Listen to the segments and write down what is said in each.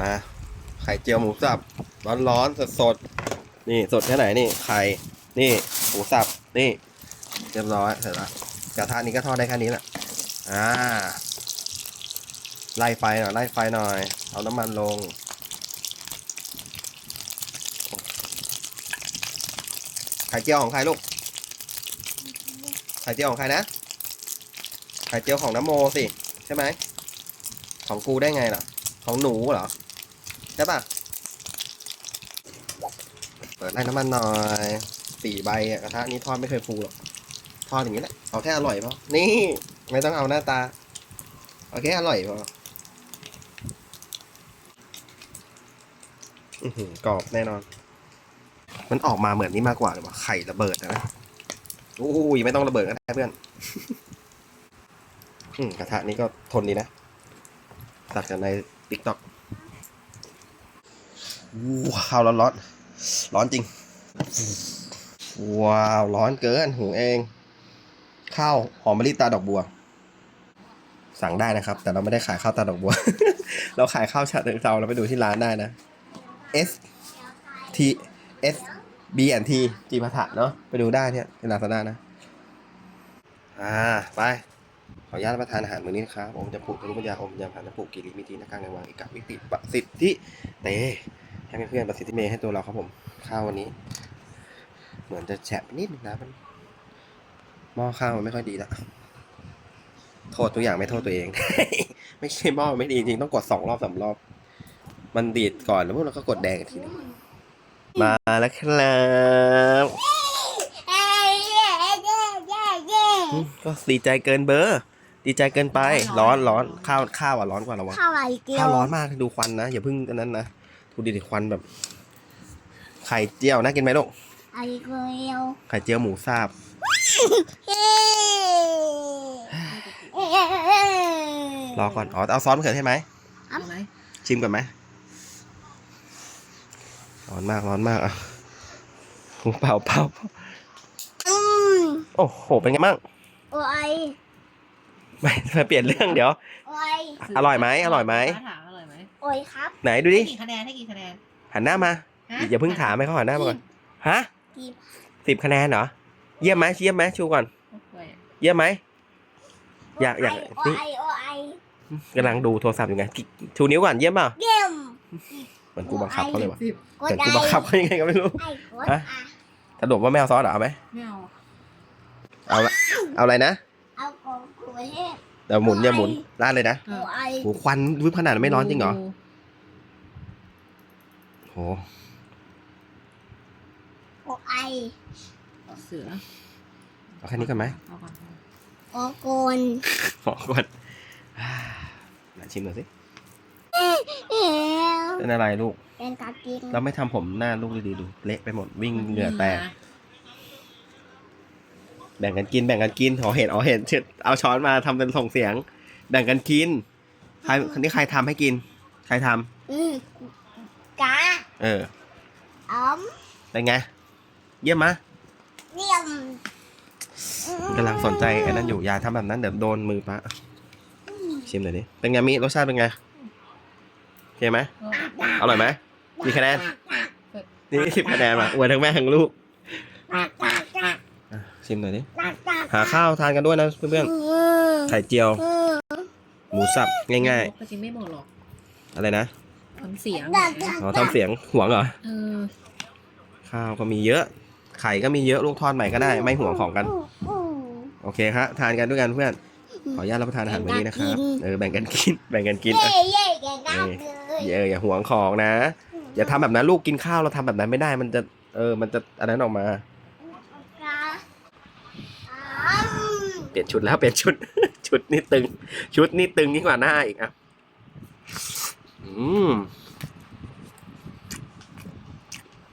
มาไข่เจียวหมูสับร้อนๆสดๆนี่สดแค่ไหนนี่ไข่นี่หมูสับนี่เรียบร้อยเสร็จแล้วกระทะนี้ก็ทอดได้แค่นี้แหละอ่าไล่ไฟหน่อยไล่ไฟหน่อย เอาน้ำมันลง ไข่เจียวของใครลูก ไข่เจียวของใครนะ ไข่เจียวของน้ำโมสิ ใช่ไหม ของกูได้ไงล่ะ ของหนูเหรอ ใช่ป่ะ เปิดไล่น้ำมันหน่อยสี่ใบอะกระทะนี้ทอดไม่เคยฟูหรอก ทอดอย่างนี้แหละ เอาแค่อร่อยพอ นี่ไม่ต้องเอาหน้าตา เอาแค่อร่อยพออื้อหือกรอบแน่นอน มันออกมาเหมือนนี่มากกว่าเลยว่ะไข่ระเบิดนะโอ้ยไม่ต้องระเบิดก็ได้เพื่อนอืกระทะนี้ก็ทนดีนะตัดกันในติ๊กต็อก ว้าวร้อนร้อนร้อนจริง ว้าว ร้อนเกินหุงเอง ข้าวหอมมะลิตาดอกบัว สั่งได้นะครับ แต่เราไม่ได้ขายข้าวตาดอกบัว เราขายข้าวชาเชิงเซาเราไปดูที่ร้านได้นะ S T S B and T จีพัทะเนาะไปดูได้เนี่ยในลาซาด้านะ อ่า ไป ขออนุญาตรับประทานอาหารมื้อนี้นะครับ ผมจะปลูกทะลุปัญญาอมยำผ่านปลูกกิริมิตรีนักการในวังเอกวิติประสิทธิเต ให้เพื่อนๆประสิทธิเมย์ให้ตัวเราครับผม ข้าววันนี้ เหมือนจะแฉะไปนิดนึงนะมันหม้อข้าวมันไม่ค่อยดีละโทษตัวอย่างไม่โทษตัวเอง ไม่ใช่หม้อไม่ดีจริงต้องกดสองรอบสามรอบ มันดีดก่อนแล้วพวกเราก็กดแดงอีกทีนึงมาแล้วครับอืมก็ดีใจเกินเบอร์ ดีใจเกินไป ร้อนร้อนข้าวข้าวอะร้อนกว่าเราวะข้าวไรเกี๊ยข้าววร้อนมากดูควันนะ อย่าเพิ่งอันนั้นนะ ดูดิควันแบบ ไข่เจียวน่ากินไหมลูกไอเกี๊ยวไข่เจียวหมูสับเย้รอก่อนอ๋อเอาซอสมะเขือเทศไหมเอาไหมชิมก่อนไหมร้อนมากร้อนมากอะเปล่าเปล่าเปล่าอืมโอ้โห เป็นไงบ้างโอ้ยไม่ไม่เปลี่ยนเรื่องเดี๋ยวโอ้ยอร่อยไหมอร่อยไหมถาม อร่อยไหมโอ้ยครับ ไหนดูดิ ให้กี่คะแนนให้กี่คะแนนหันหน้ามา ฮะอย่าเพิ่งถามให้เขาหันหน้ามาก่อน ฮะกี่สิบคะแนนเหรอ เยี่ยมไหมเยี่ยมไหมชูก่อน โอ้ยเยี่ยมไหม อยากอยากโอ้นี่ยโอ้ยกำลังดูโทรศัพท์อยู่ไงชูนิ้วก่อนเยี่ยมเปล่าเยี่ยมเหมือนกูบังคับเขาเลยว่ะสิบกเหดมือนไอกูบังคับเขายังไงก็ไม่รู้ ไอ้กดฮะอะสรุปว่าไม่เอาซอสเหรอเอาไหมไม่เอาเอาละเอาอะไรนะ เอาของกูให้ เดี๋ยวหมุนอย่าหมุนราดเลยนะโอ้ยโหควันวิบขนาดนั้นไม่ร้อนจริงเหรอโหโอ้ยเสือเอาแค่นี้ก่อนไหมเอาก่อนโอ้โกนขอก่อนอ่าไหนชิมหน่อยสิเอ๋เป็นอะไรลูกเป็นกากินเราไม่ทำผมหน้าลูกดีๆดู เละไปหมดวิ่งเหงื่อแตก แบ่งกันกินแบ่งกันกินอ๋อเห็นอ๋อเห็นเชิดเอาช้อนมาทำเป็นส่งเสียง แบ่งกันกินใครคนนี้ใครทำให้กิน ใครทำอืมกาเอออ๋อมเป็นไง เยี่ยมมะเยี่ยมกำลังสนใจไอ้นั่นอยู่อย่าทำแบบนั้นเดี๋ยวโดนมือปะชิมหน่อยดิเป็นไงมิรสชาติเป็นไงโอเคไหมอร่อยไหมกี่คะแนนนี่สิบคะแนนมาอวยทั้งแม่ทั้งลูกอะ ชิมหน่อยดิหาข้าวทานกันด้วยนะเพื่อนๆไข่เจียว หมูสับง่ายก็จริงไม่หมดหรอกๆ อะไรนะทำเสียงอ๋อทำเสียงห่วงเหรอเออข้าวก็มีเยอะ ไข่ก็มีเยอะลูกทอดใหม่ก็ได้ ไม่ห่วงของกัน โอเคครับทานกันด้วยกันเพื่อน ขออนุญาตรับประทานอาหารวันนี้นะครับเออแบ่งกันกินแบ่งกันกินเย่อะ เย่เก่งมากเลยเอออย่าห่วงของนะ อย่าทำแบบนั้นลูกกินข้าวเราทำแบบนั้นไม่ได้มันจะเออมันจะอันนั้นออกมา เป ลี่ยนชุดแล้วเปลี่ยนชุด ชุดนี่ตึง ชุดนี่ตึงยิ่งกว่าหน้าอีกอะอืม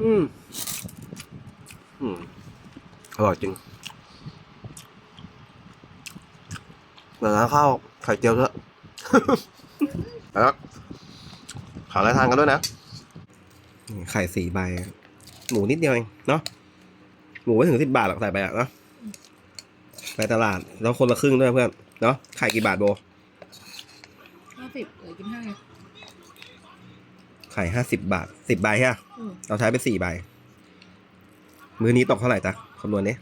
อืมอืมอร่อยจริงเหมือนร้านข้าวไข่เจียวเถอะแล้วขออะไรทานกันด้วยนะ ไข่สี่ใบ หมูนิดเดียวเอง เนาะหมูไม่ถึงสิบบาทหรอกใส่ไปอะเนาะ ไปตลาดแล้วคนละครึ่งด้วยเพื่อนเนาะไข่กี่บาทโบห้าสิบเออกินห้าไงไข่ห้าสิบบาทสิบใบใช่ปะอืมเราใช้ไปสี่ใบ มื้อนี้ตกเท่าไหร่จ๊ะคำนวณนี้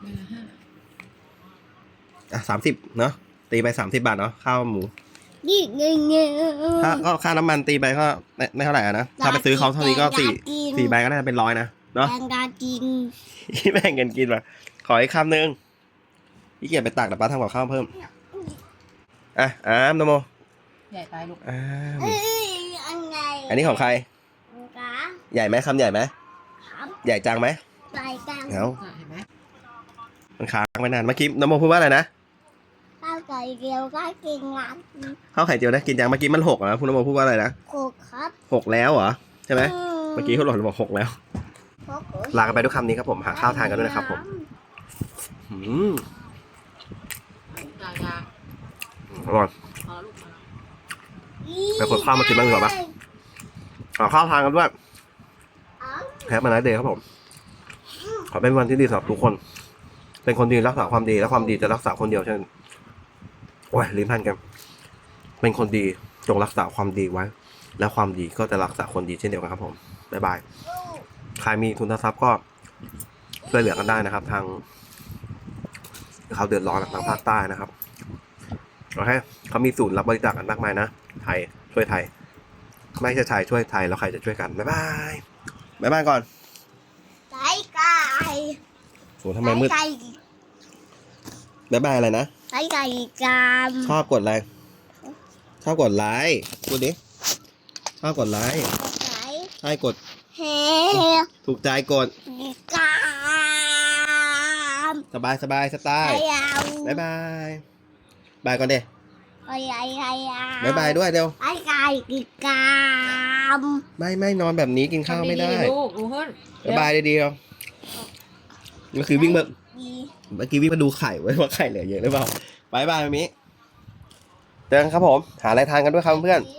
ใบละห้าอะสามสิบเนาะตีไปสามสิบาทเนาะข้าวหมู นี่เงี้ยเงี้ยถ้าก็ค่าน้ำมันตีไปก็ไม่ไม่เท่าไหร่อะนะ ถ้าไปซื้อเขาเท่านี้ก็สี่อยากกินสี่ใบก็น่าจะเป็นร้อยนะ เนาะแตงกากินแบ่งกันกินมาขออีกคำหนึ่งพี่เกียรไปตักแต่ป้าทำกับข้าวเพิ่ม อะอ้ามนโม ใหญ่ไปลูกอ้ามเอ้ยอันไงอันนี้ของใครกาใหญ่ไหมคำใหญ่ไหมครับใหญ่จังไหมไปกันเอาอะเห็นไหมมันค้างไปนานเมื่อกี้นโมพูดว่าอะไรนะ ข้าวไก่เดียวก็กินงานข้าวไข่เจียวนะกินยังเมื่อกี้มันหกนะคุณนโมพูดว่าอะไรนะโคกครับหกแล้วเหรอใช่ไหมอืเมื่อกี้เขาหล่นบอกหกแล้วโคกลากันไปด้วยคำนี้ครับผมหาข้าวทานกันด้วยนะครับผมอืมยายาอร่อยพอแล้วลูกพอแล้วไปขนข้าวมากินบ้างดีกว่าปะหาข้าวทานกันด้วยอ๋อแฮปปี้ไนท์เดย์ครับผม ขอเป็นวันที่ดีสำหรับทุกคน เป็นคนดีรักษาความดีและความดีจะรักษาคนเดียวเช่น โอ้ยลิ้นพันกัน เป็นคนดีจงรักษาความดีไว้ และความดีก็จะรักษาคนดีเช่นเดียวกันครับผมบ๊ายบายใครมีทุนทรัพย์ก็ช่วยเหลือกันได้นะครับ ทางเขาเดือดร้อนทางภาคใต้นะครับโอเคเขามีศูนย์รับบริจาคกันมากมายนะไทยช่วยไทย ไม่ใช่ไทยช่วยไทยแล้วใครจะช่วยกันบ๊ายบายบ๊ายบายก่อนไก่ไก่โหทำไมมืดไก่บ๊ายบายอะไรนะ ไก่ไก่กามชอบกดอะไรชอบกดไลค์พูดดิชอบกดไลค์ไก่ใช่กดเฮ้ถูกใจกดกามสบายสบายสไตไก่ล์ยาวบ๊ายบายบายก่อนเด้ไก่ไก่ไก่ยาวบ๊ายบายด้วยเร็วไก่ไก่กามไม่ไม่นอนแบบนี้กินข้าวไม่ได้ทำๆลูกลูกเฮ้ยบ๊ายบายดีๆเดียวเมื่อกี้วิ่งมา ดีเมื่อกี้วิ่งมาดูไข่ไว้ว่าไข่เหลือเยอะหรือเปล่าบ๊ายบายมิมิเจอกันครับผม หาอะไรทานกันด้วยครับเพื่อนดี